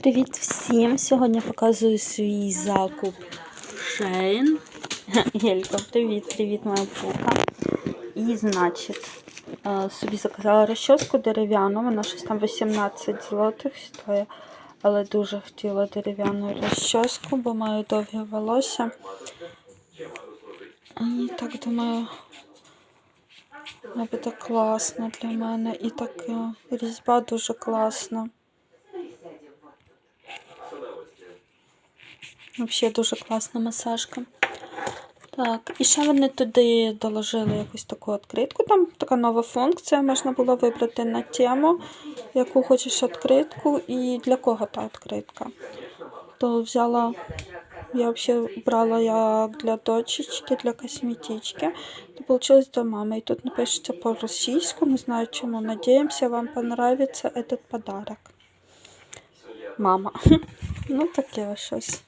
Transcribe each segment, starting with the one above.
Привіт всім! Сьогодні показую свій закуп Шейн. Гелька, привіт, привіт, моя пука. І, значить, е, собі заказала розчоску дерев'яну, вона щось там 18 злотих стоїть. Але дуже хотіла дерев'яну розчоску, бо маю довге волосся. І так думаю, це класно для мене. І так е, різьба дуже класна. Взагалі дуже класна масажка. Так, і ще вони туди доложили якусь таку відкритку. Там така нова функція, можна було вибрати на тему, яку хочеш відкритку і для кого та відкритка. То взяла, я взагалі брала як для дочечки, для косметички. То вийшло до мами. І тут напишеться по-російську, не знаю чому. Надіємося, вам понравится этот подарок. Мама. Ну, таке щось.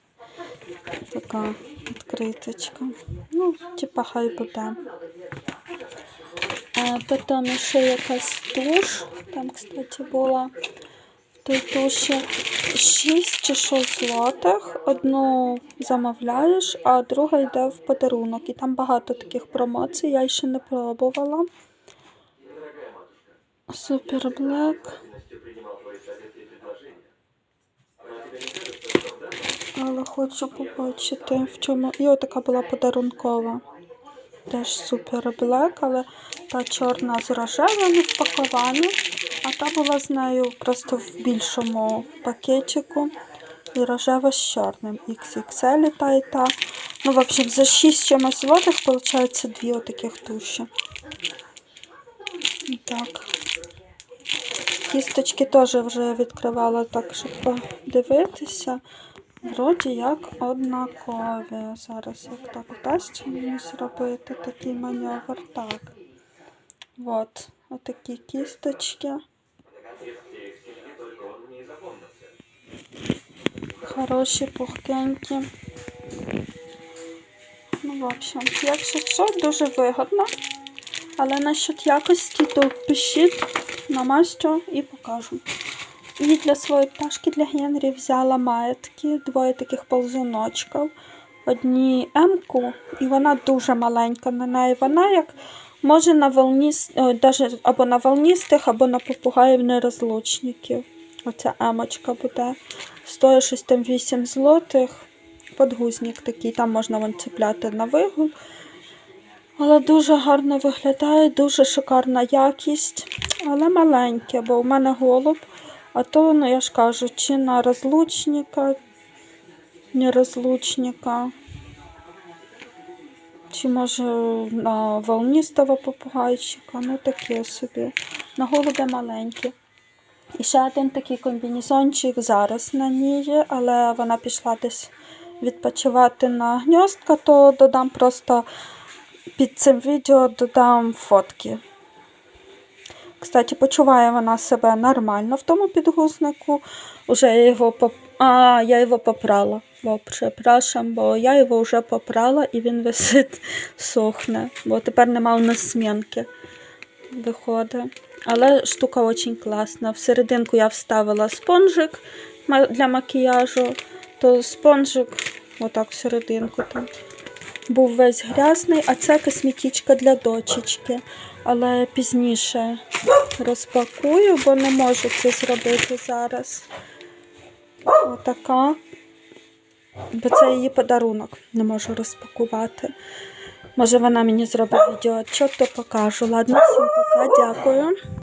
Така відкриточка. Ну, типа хай буде. А потім ще якась туш. Там, кстати, була в той туші 6 чи 6 злотих. Одну замовляєш, а друга йде в подарунок. І там багато таких промоцій, я ще не пробувала. Супер Блек. Але хочу побачити, в чому. І отака була подарункова. Теж супер блек, але та чорна з рожевим впакуванням, а та була з нею просто в більшому пакетику. І рожева з чорним. XXL та і та. Ну, в общем, за 6 чимось злотих, виходить, дві отаких туші. Так. Кісточки теж вже відкривала так, щоб подивитися. Вроді як однакові. Зараз як так дасть мені зробити такий маневр. Так. От, отакі кісточки. Хороші, пухкенькі. Ну, в общем, якщо що, дуже вигодно. Але насчет якості, то пишіть, намастю і покажу. І для своєї пташки для Генрі взяла маєтки, двоє таких ползуночків. Одні М-ку, і вона дуже маленька на неї. Вона як може на волніс... О, даже або на волністих, або на попугаїв нерозлучників. Оця емочка буде. Стоїть щось там 8 злотих. Подгузник такий, там можна вон цепляти на вигул. Але дуже гарно виглядає, дуже шикарна якість, але маленьке, бо у мене голуб. А то, ну я ж кажу, чи на розлучника, не розлучника, чи може на волнистого попугайчика, ну таке собі. На голубе маленькі. І ще один такий комбінезончик зараз на ній але вона пішла десь відпочивати на гніздка, то додам просто під цим відео додам фотки. Кстати, почуває вона себе нормально в тому підгузнику. Уже я його поп... а, я його попрала. Бо, препрашам, бо я його вже попрала і він висить, сохне. Бо тепер нема у нас смінки. Виходить. Але штука дуже класна. Всерединку я вставила спонжик для макіяжу, то спонжик отак всерединку там був весь грязний, а це косметичка для дочечки. Але пізніше розпакую, бо не можу це зробити зараз. Отака. Бо це її подарунок, не можу розпакувати. Може, вона мені зробить відео, що то покажу. Ладно, всім пока, дякую.